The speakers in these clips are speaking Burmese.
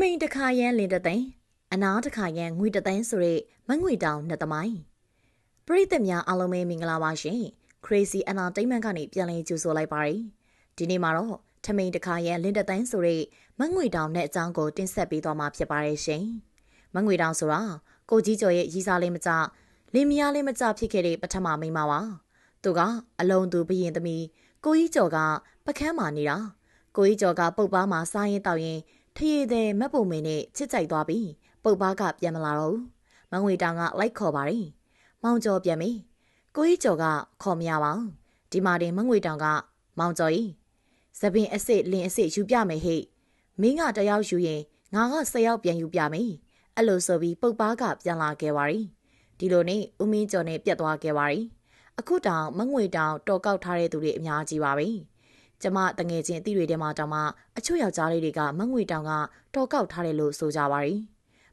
မိန်တခါရန်လင်းတသိန်းအနာတခါရန်ငွေတသိန်းဆိုတဲ့မငွေတောင်နှစ်သမိုင်းပရိသတ်များအားလုံးပဲမင်္ဂလာပါရှင် Crazy Entertainment ကနေပြန်လည်ကြိုဆိုလိုက်ပါတယ်ဒီနေ့မှာတော့ထမိန်တခါရန်လင်းတသိန်းဆိုတဲ့မငွေတောင်နဲ့အကြောင်းကိုတင်ဆက်ပေးသွားမှာဖြစ်ပါတယ်ရှင်မငွေတောင်ဆိုတာကိုကြီးကျော်ရဲ့ရီစားလေးမကြလင်းမယားလေးမကြဖြစ်ခဲ့တဲ့ပထမမိန်းမပါသူကအလုံးသူဘရင်သမီးကိုကြီးကျော်ကပကန်းမာနေတာကိုကြီးကျော်ကပုတ်ပားမှာစားရင်တောက်ရင် ထရည်တဲ့မတ်ပုံမင်းနဲ့ချစ်ကြိုက်သွားပြီးပုတ်ပားကပြန်မလာတော့ဘူးမငွေတောင်ကလိုက်ခေါ်ပါတယ်မောင်ကျော်ပြန်ပြီကိုကြီးကျော်ကခေါ်မရပါဘူးဒီမှာတင်မငွေတောင်ကမောင်ကျော်ကြီးသပင်အစ်စ်လင်းအစ်စ်ယူပြမယ်ဟိမင်းကတယောက်ယူရင်ငါက၁၀ယောက်ပြန်ယူပြမယ်အဲ့လိုဆိုပြီးပုတ်ပားကပြန်လာခဲ့ပါရီဒီလိုနဲ့ဦးမင်းကျော်နဲ့ပြတ်သွားခဲ့ပါရီအခုတောင်မငွေတောင်တော်ကောက်ထားတဲ့သူတွေအများကြီးပါပဲ ကျမတငယ်ချင်းအသည့်တွေထဲမှာတောင်မှအချို့ယောက်ျားလေးတွေကမငွေတောင်ကတော်ကောက်ထားတယ်လို့ဆိုကြပါရီ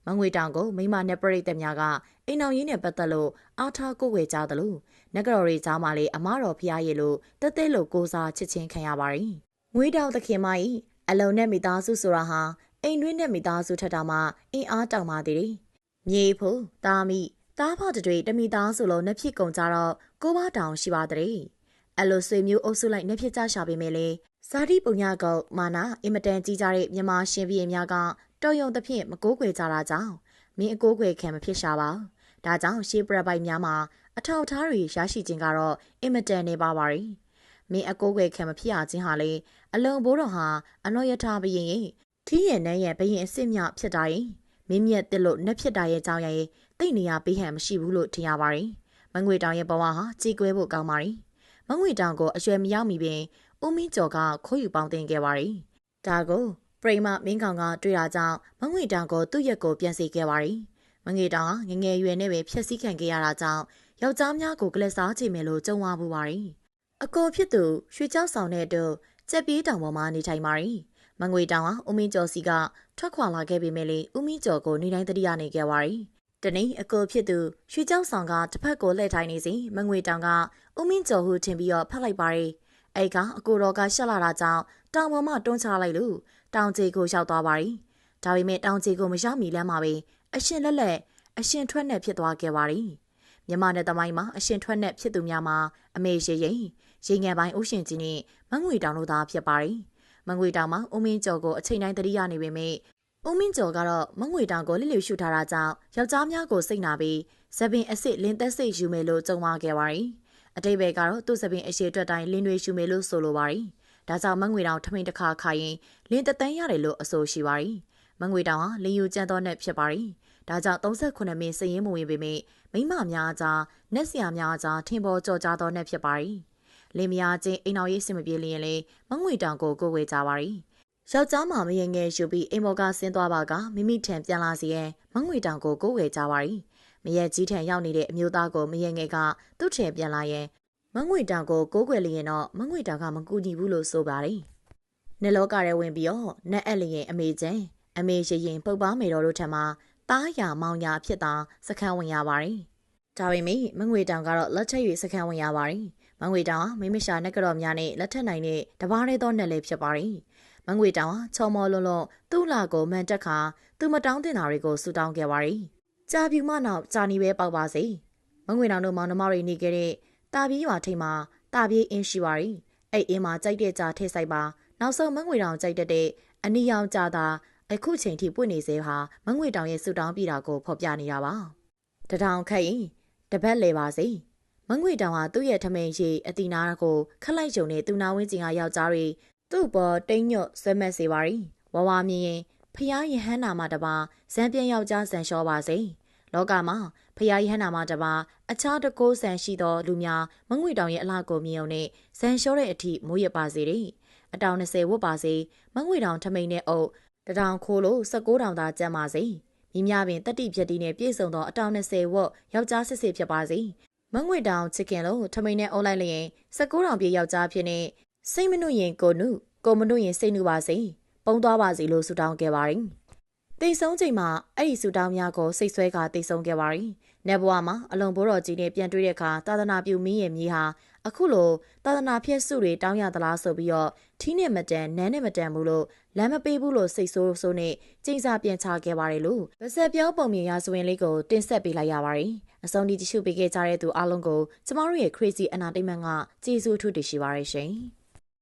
မငွေတောင်ကိုမိမနဲ့ပြိတ္တများကအိမ်အောင်ရင်းနဲ့ပတ်သက်လို့အားထားကိုယ်ဝေကြသလိုနဂရော်ရီကြားမှာလေအမတော်ဖျားရည်လို့တက်တဲလို့ကိုစားချစ်ချင်းခံရပါရီငွေတောင်သခင်မကြီးအလုံးနဲ့မိသားစုဆိုတာဟာအိမ်တွင်းနဲ့မိသားစုထက်တာမှအင်အားတောင်ပါသေးတယ်မြေဖို့တာမိတားဖတွေတမိသားစုလုံးနှစ်ဖြစ်ကုန်ကြတော့ကိုဘတောင်ရှိပါတဲ့ အဲ့လိုဆွေမျိုးအုပ်စုလိုက်နှစ်ဖြစ်ကြရှာပေမဲ့လေဇာတိပုံညကုတ်မာနာအင်မတန်ကြီးကြတဲ့မြမရှင်ပြင်းများကတော်ယုံသဖြင့်မကိုးကွယ်ကြတာကြောင့်မင်းအကိုးကွယ်ခံမဖြစ်ရှာပါဒါကြောင့်ရှေးပရပိုက်များမှာအထောက်အထားတွေရရှိခြင်းကတော့အင်မတန်နေပါပါရီမင်းအကိုးကွယ်ခံမဖြစ်ရခြင်းဟာလေအလုံဘိုးတော်ဟာအနောယထာဘရင်ရဲ့ထီးရဲ့နန်းရဲ့ဘရင်အစ်စ်မြဖြစ်တာရင်မင်းမြက်တက်လို့နှက်ဖြစ်တာရဲ့ကြောင့်ရဲ့တိတ်နေရပေးဟန်မရှိဘူးလို့ထင်ရပါတယ်မငွေတောင်ရဲ့ဘဝဟာကြေကွဲဖို့ကောင်းပါတယ် မငွေတောင်ကိုအရွယ်မရောက်မီပင်ဦးမင်းကျော်ကခိုးယူပေါင်းတင်ခဲ့ပါတယ်။ဒါကိုပရိမမင်းကောင်ကတွေ့တာကြောင့်မငွေတောင်ကိုသူ့ရက်ကိုပြန်စီခဲ့ပါတယ်။မငွေတောင်ကငငယ်ရွယ်နဲ့ပဲဖျက်ဆီးခံခဲ့ရတာကြောင့်ယောက်ျားများကိုကလစ်စားချင်မယ်လို့ကြုံဝပူပါတယ်။အကိုဖြစ်သူရွှေကြောက်ဆောင်တဲ့တို့ကြက်ပြေးတောင်ပေါ်မှာနေထိုင်ပါတယ်။မငွေတောင်ဟာဦးမင်းကျော်စီကထွက်ခွာလာခဲ့ပေမဲ့လေဦးမင်းကျော်ကိုနေတိုင်းတတိယနေခဲ့ပါတယ်။ တနေ့အကိုဖြစ်သူရွှေကျောက်ဆောင်ကတစ်ဖက်ကိုလှည့်ထိုင်နေစဉ်မငွေတောင်ကဦးမင်းကျော်ဟုထင်ပြီးတော့ဖတ်လိုက်ပါတယ်။အဲ့ကအကိုတော်ကရှက်လာတာကြောင့်တောင်ပေါ်မှတွန်းချလိုက်လို့တောင်ကြီးကိုရောက်သွားပါတယ်။ဒါပေမဲ့တောင်ကြီးကိုမရောက်မီလမ်းမှာပဲအရှင်လက်လက်အရှင်ထွက်နဲ့ဖြစ်သွားခဲ့ပါတယ်။မြမနဲ့တမိုင်းမှာအရှင်ထွက်နဲ့ဖြစ်သူများမှာအမေရေရင်ရေငယ်ပိုင်းဥရှင်ကြီးနဲ့မငွေတောင်တို့သာဖြစ်ပါတယ်။မငွေတောင်မှာဦးမင်းကျော်ကိုအချိန်တိုင်းတတိယနေပေမဲ့ ဦးမင်းကျော်ကတော့မငွေတောင်ကိုလစ်လျူရှုထားတာကြောင့်ယောက်ျားများကိုစိတ်နာပြီးဇပင်အစ်စ်လင်းသက်စိတ်ယူမယ်လို့ကြုံသွားခဲ့ပါတယ်။အတိတ်ဘယ်ကတော့သူ့ဇပင်အရှိအတွက်တိုင်းလင်းတွေယူမယ်လို့ဆိုလိုပါတယ်။ဒါကြောင့်မငွေတောင်ထမိန်တစ်ခါခါရင်လင်းတသန်းရတယ်လို့အဆိုရှိပါတယ်။မငွေတောင်ဟာလင်းယူကျန်သောနဲ့ဖြစ်ပါတယ်။ဒါကြောင့်38မင်းစရင်မဝင်ပေမဲ့မိမများကြားနက်ဆရာများကြားထင်ပေါ်ကြော်ကြားသောနဲ့ဖြစ်ပါတယ်။လင်းမယားချင်းအိမ်တော်ရေးစင်မပြေလျင်လေမငွေတောင်ကိုကိုယ်ဝေကြပါတ ယ်။ယောက်ျားမမရင်ငယ်ယူပြီးအိမ်မော်ကဆင်းသွားပါကမိမိထံပြန်လာစီရင်မငွေတောင်ကိုကိုးဝယ်ကြပါရီမရဲကြီးထံရောက်နေတဲ့အမျိုးသားကိုမရင်ငယ်ကသူ့ထံပြန်လာရင်မငွေတောင်ကိုကိုးကွယ်လျင်တော့မငွေတောင်ကမကူညီဘူးလို့ဆိုပါရီနေလောကရဲဝင်ပြီးတော့နက်အပ်လျင်အမေချင်းအမေရရင်ပုတ်ပါမေတော်တို့ထံမှာတားရမောင်ရဖြစ်တာစခန်းဝင်ရပါရီဒါပေမဲ့မငွေတောင်ကတော့လက်ချက်၍စခန်းဝင်ရပါရီမငွေတောင်မိမရှာနက်ကြော်များနဲ့လက်ထက်နိုင်တဲ့တပားရဲသောနယ်လေးဖြစ်ပါရီ မငွေတောင်ဟာချော်မော်လွန်းလွန်းသူ့လာကိုမှန်တက်ခါသူမတောင်းတင်တာတွေကိုဆူတောင်းခဲ့ပါရီကြာပြူမနောက်ကြာနီပဲပေါက်ပါစေမငွေတောင်တို့မောင်နှမတွေနေခဲ့တဲ့တာပြေးရွာထိပ်မှာတာပြေးအင်းရှိပါရီအဲ့အင်းမှာကြိုက်တဲ့ကြာထိတ်ဆိုင်ပါနောက်ဆုံးမငွေတောင်ကြိုက်တဲ့အနီရောင်ကြာတာအခုချိန်ထိပွင့်နေစေဟာမငွေတောင်ရဲ့ဆူတောင်းပြတာကိုဖော်ပြနေတာပါတထောင်ခက်ရင်တပတ်လဲပါစေမငွေတောင်ဟာသူ့ရဲ့ထမိန်ရှိအတီနာကိုခက်လိုက်ကြုံနဲ့သူနာဝင်းကျင်ကယောက်ျားတွေ သူ့ပေါ်တိမ်ညွတ်ဆွဲမက်စေပါရီဝဝမြင်ရင်ဖျားယဟန္နာမတပါဇံပြင်းယောက်ျားဇံလျှောပါစေလောကမှာဖျားယဟန္နာမတပါအခြားတကိုးဆန်ရှိသောလူများမငွေတောင်ရဲ့အလားကိုမြင်ုံနဲ့ဇံလျှောတဲ့အထိမိုးရပါစေတယ်အတောင်20ဝတ်ပါစေမငွေတောင်ထမိန်နဲ့အုပ်တထောင်ခိုးလို့16တောင်သာကျမ်းပါစေမိများပင်တတိဖြတ်တီနဲ့ပြည့်စုံသောအတောင်20ဝတ်ယောက်ျားစစ်စစ်ဖြစ်ပါစေမငွေတောင်ချစ်ခင်လို့ထမိန်နဲ့အုပ်လိုက်လျင်16တောင်ပြည့်ယောက်ျားဖြစ်နေ စိတ်မနှုတ်ရင်ကိုနုကိုမနှုတ်ရင်စိတ်နှုပါစေပုံသွားပါစေလို့ဆုတောင်းခဲ့ပါတယ်တိတ်ဆုံးချိန်မှာအဲ့ဒီဆူတောင်းများကိုစိတ်ဆွဲကတိတ်ဆုံးခဲ့ပါရီ။နေဘွားမှာအလုံးဘိုးတော်ကြီးနဲ့ပြန်တွေ့တဲ့အခါသာသနာပြုမင်းရဲ့မြေဟာအခုလိုသာသနာဖြစ်စုတွေတောင်းရသလားဆိုပြီးတော့ထီးနဲ့မတန်နန်းနဲ့မတန်ဘူးလို့လမ်းမပေးဘူးလို့စိတ်ဆိုးဆိုးနဲ့ကျင်းစာပြန်ချခဲ့ပါတယ်လို့ဗစက်ပြောပုံမြင်ရာဇဝင်လေးကိုတင်ဆက်ပေးလိုက်ရပါတယ်။အဆုံးထိတ िश ုပေးခဲ့ကြတဲ့သူအားလုံးကိုကျမတို့ရဲ့ Crazy Entertainment ကကျေးဇူးထူးတင်ရှိပါရရှင်။